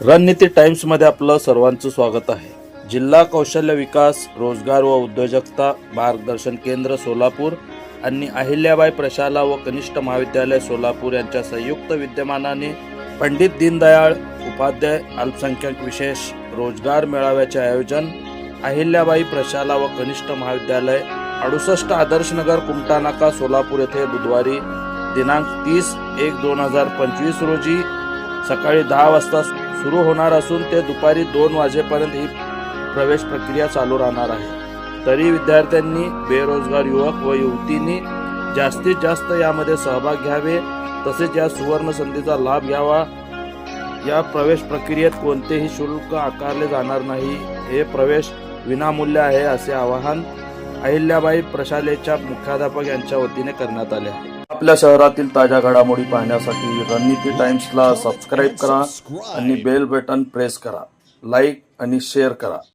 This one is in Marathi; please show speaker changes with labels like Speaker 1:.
Speaker 1: रणनीती टाइम्समध्ये आपलं सर्वांचं स्वागत आहे. जिल्हा कौशल्य विकास रोजगार व उद्योजकता मार्गदर्शन केंद्र सोलापूर आणि अहिल्याबाई प्रशाला व कनिष्ठ महाविद्यालय सोलापूर यांच्या संयुक्त विद्यमानाने पंडित दीनदयाळ उपाध्याय अल्पसंख्याक विशेष रोजगार मेळाव्याचे आयोजन अहिल्याबाई प्रशाला व कनिष्ठ महाविद्यालय अडुसष्ट आदर्शनगर कुमटा नाका सोलापूर येथे बुधवारी दिनांक तीस एक दोन हजार पंचवीस रोजी सकाळी दहा वाजता सुरू होणार असून ते दुपारी दोन वाजेपर्यंत ही प्रवेश प्रक्रिया चालू राहणार आहे. तरी विद्यार्थ्यांनी बेरोजगार युवक व युवतींनी जास्तीत जास्त यामध्ये सहभाग घ्यावे तसेच या सुवर्ण संधीचा लाभ घ्यावा. या प्रवेश प्रक्रियेत कोणतेही शुल्क आकारले जाणार नाही. हे प्रवेश विनामूल्य आहे असे आवाहन अहिल्याबाई प्रशालेच्या मुख्याध्यापक यांच्या वतीने करण्यात आले. आपल्या शहरातील ताज्या घडामोडी पाहण्यासाठी रणनीती टाइम्सला सबस्क्राईब करा आणि बेल बटन प्रेस करा. लाईक आणि शेअर करा.